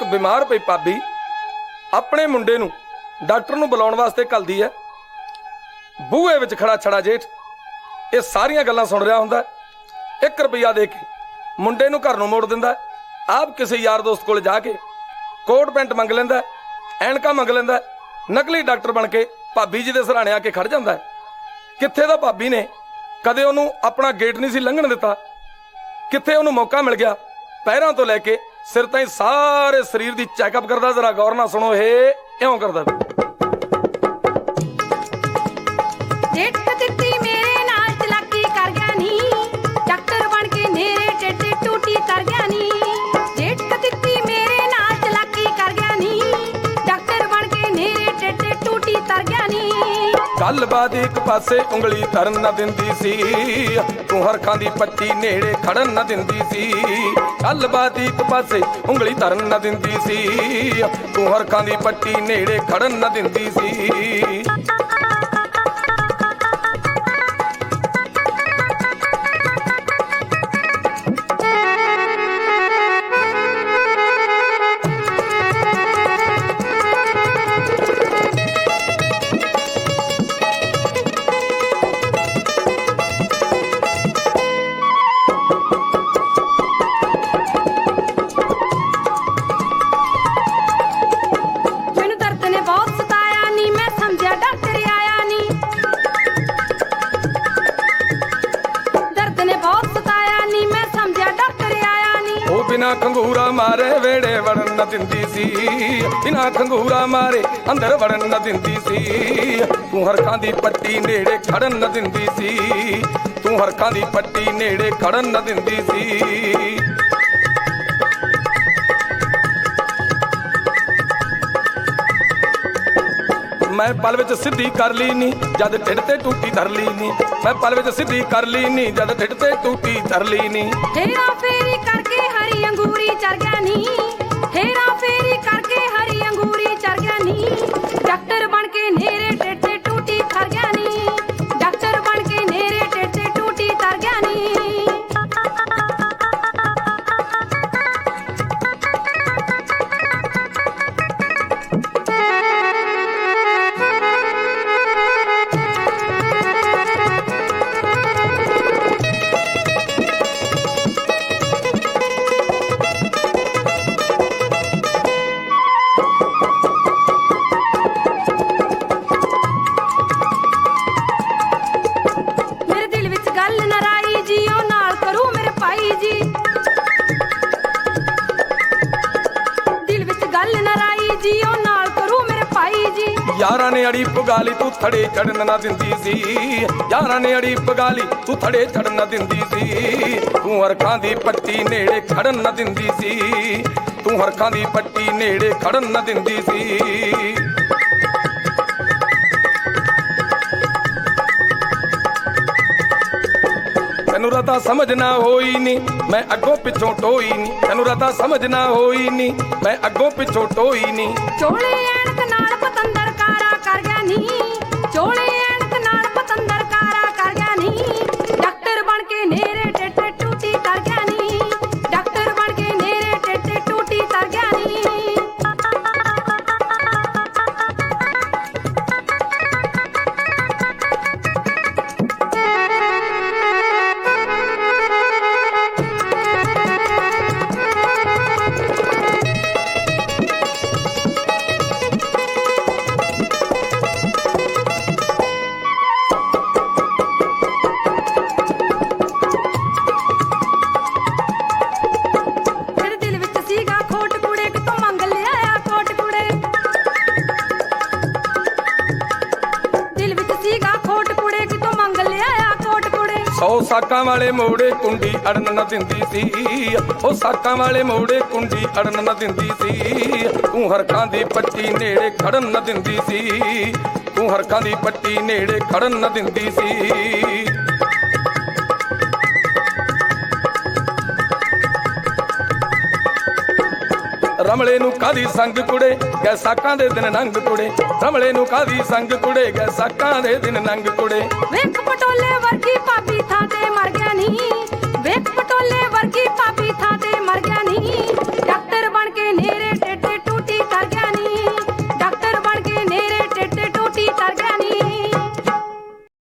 ਇੱਕ ਬਿਮਾਰ ਪਈ ਭਾਬੀ ਆਪਣੇ ਮੁੰਡੇ ਨੂੰ ਡਾਕਟਰ ਨੂੰ ਬੁਲਾਉਣ ਵਾਸਤੇ ਕਲਦੀ ਹੈ। ਬੂਹੇ ਵਿੱਚ ਖੜਾ ਛੜਾ ਜੇਠ, ਇਹ ਸਾਰੀਆਂ ਗੱਲਾਂ ਸੁਣ ਰਿਹਾ ਹੁੰਦਾ 1 ਰੁਪਿਆ ਦੇ ਕੇ ਮੁੰਡੇ ਨੂੰ ਘਰ ਨੂੰ ਮੋੜ ਦਿੰਦਾ ਆਪ ਕਿਸੇ ਯਾਰ ਦੋਸਤ ਕੋਲ ਜਾ ਕੇ ਕੋਟ ਪੈਂਟ ਮੰਗ ਲੈਂਦਾ ਐਨਕਾ ਮੰਗ ਲੈਂਦਾ ਨਕਲੀ ਡਾਕਟਰ ਬਣ ਕੇ ਭਾਬੀ ਜੀ ਦੇ ਸਰਾਣੇ ਆ ਕੇ ਖੜ ਜਾਂਦਾ ਕਿੱਥੇ ਦਾ ਭਾਬੀ ਨੇ ਕਦੇ ਉਹਨੂੰ ਆਪਣਾ ਗੇਟ ਨਹੀਂ ਸੀ ਲੰਘਣ ਦਿੱਤਾ? ਕਿੱਥੇ ਉਹਨੂੰ ਮੌਕਾ ਮਿਲ ਗਿਆ? ਪੈਰਾਂ ਤੋਂ ਲੈ ਕੇ ਸਿਰ ਤਾਈਂ ਸਾਰੇ ਸਰੀਰ ਦੀ ਚੈੱਕਅਪ ਕਰਦਾ ਜ਼ਰਾ ਗੌਰ ਨਾਲ ਸੁਣੋ ਇਹ ਇਉਂ ਕਰਦਾ ਗੱਲਬਾਤ ਇੱਕ ਪਾਸੇ ਉਂਗਲੀ ਧਰਨ ਨਾ ਦਿੰਦੀ ਸੀ। ਤੂੰ ਹਰਖਾਂ ਦੀ ਪੱਟੀ ਨੇੜੇ ਖੜਨ ਨਾ ਦਿੰਦੀ ਸੀ। ਗੱਲਬਾਤ ਇੱਕ ਪਾਸੇ ਉਂਗਲੀ ਧਰਨ ਨਾ ਦਿੰਦੀ ਸੀ। ਤੂੰ ਹਰਖਾਂ ਦੀ ਪੱਟੀ ਨੇੜੇ ਖੜਨ ਨਾ ਦਿੰਦੀ ਸੀ। ਬਿਨਾ ਖੰਗੂਰਾ ਮਾਰੇ ਵੇੜੇ ਵੜਨ ਨਾ ਦਿੰਦੀ ਸੀ। ਬਿਨਾ ਖੰਗੂਰਾ ਮਾਰੇ ਅੰਦਰ ਵੜਨ ਨਾ ਦਿੰਦੀ ਸੀ। ਤੂੰ ਹਰਖਾਂ ਦੀ ਪੱਟੀ ਨੇੜੇ ਖੜਨ ਨਾ ਦਿੰਦੀ ਸੀ। ਤੂੰ ਹਰਖਾਂ ਦੀ ਪੱਟੀ ਨੇੜੇ ਖੜਨ ਨਾ ਦਿੰਦੀ ਸੀ। ਮੈਂ ਪਲ ਵਿੱਚ ਸਿੱਧੀ ਕਰ ਲਈ ਨੀ, ਜਦ ਢਿੱਡ ਤੇ ਟੂਟੀ ਧਰ ਲਈ ਨੀ। ਮੈਂ ਪਲ ਵਿੱਚ ਸਿੱਧੀ ਕਰ ਲਈ ਨੀ, ਜਦ ਢਿੱਡ ਤੇ ਟੂਟੀ ਧਰ ਲਈ ਨੀ। ਹੇਰਾ ਫੇਰੀ ਕਰਕੇ ਹਰੀ ਅੰਗੂਰੀ ਚਰ ਗਿਆ ਨੀ। ਹੇਰਾ ਫੇਰੀ ਕਰਕੇ ਹਰੀ ਅੰਗੂਰੀ ਚਰ ਗਿਆ ਨੀ। ਡਾਕਟਰ ਬਣ ਕੇ ਨੇਰੇ ਯਾਰਾਂ ਨੇ ਅੜੀ ਪਗਾਲੀ, ਤੂੰ ਥੜੇ ਚੜਨ ਨਾ ਦਿੰਦੀ ਸੀ। ਯਾਰਾਂ ਨੇ ਅੜੀ ਪਗਾਲੀ, ਤੂੰ ਥੜੇ ਚੜਨ ਨਾ ਦਿੰਦੀ ਸੀ। ਤੂੰ ਹਰਖਾਂ ਦੀ ਪੱਟੀ ਨੇੜੇ ਖੜਨ ਨਾ ਦਿੰਦੀ ਸੀ। ਤੂੰ ਹਰਖਾਂ ਦੀ ਪੱਟੀ ਨੇੜੇ ਖੜਨ ਨਾ ਦਿੰਦੀ ਸੀ। ਤੈਨੂੰ ਰਤਾ ਸਮਝ ਨਾ ਹੋਈ ਨੀ, ਮੈਂ ਅੱਗੋਂ ਪਿੱਛੋਂ ਟੋਈ ਨੀ। ਤੈਨੂੰ ਰਤਾ ਸਮਝ ਨਾ ਹੋਈ ਨੀ, ਮੈਂ ਅੱਗੋਂ ਪਿੱਛੋਂ ਟੋਈ ਨੀ। ਚੋਲੇ ਐਣਕ ਨਾਲ ਪਤੰਦਰ ਕਰ ਗਿਆ ਨੀ। ਚੋਲੇ ਐਣਕ ਨਾਲ ਪਤੰਦਰ ਕਾਰਾ ਕਰ ਗਿਆ ਨੀ। ਡਾਕਟਰ ਬਣ ਕੇ ਨੇਰੇ ਸੌ ਸਾਕਾਂ ਵਾਲੇ ਮੋੜੇ ਕੁੰਡੀ ਅੜਨ ਨਾ ਦਿੰਦੀ ਸੀ। ਉਹ ਸਾਕਾਂ ਵਾਲੇ ਮੋੜੇ ਕੁੰਡੀ ਅੜਨ ਨਾ ਦਿੰਦੀ ਸੀ। ਤੂੰ ਹਰਕਾਂ ਦੀ ਪੱਟੀ ਨੇੜੇ ਖੜਨ ਨਾ ਦਿੰਦੀ ਸੀ। ਤੂੰ ਹਰਕਾਂ ਦੀ ਪੱਟੀ ਨੇੜੇ ਖੜਨ ਨਾ ਦਿੰਦੀ ਸੀ। ਰਮਲੇ ਨੂੰ ਕਾਦੀ ਸੰਗ ਕੁੜੇ? ਗੈ ਸਾਕਾਂ ਦੇ ਦਿਨ ਨੰਗ ਕੁੜੇ। ਰਮਲੇ ਨੂੰ ਕਾਦੀ ਸੰਗ ਕੁੜੇ? ਗੈ ਸਾਕਾਂ ਦੇ ਦਿਨ ਨੰਗ ਕੁੜੇ। ਵੇਖ ਪਟੋਲੇ ਵਰਗੀ ਪਾਪੀ ਥਾਂ ਤੇ ਮਰ ਗਿਆ ਨਹੀਂ ਵੇਖ ਪਟੋਲੇ ਵਰਗੀ ਪਾਪੀ ਥਾਂ ਤੇ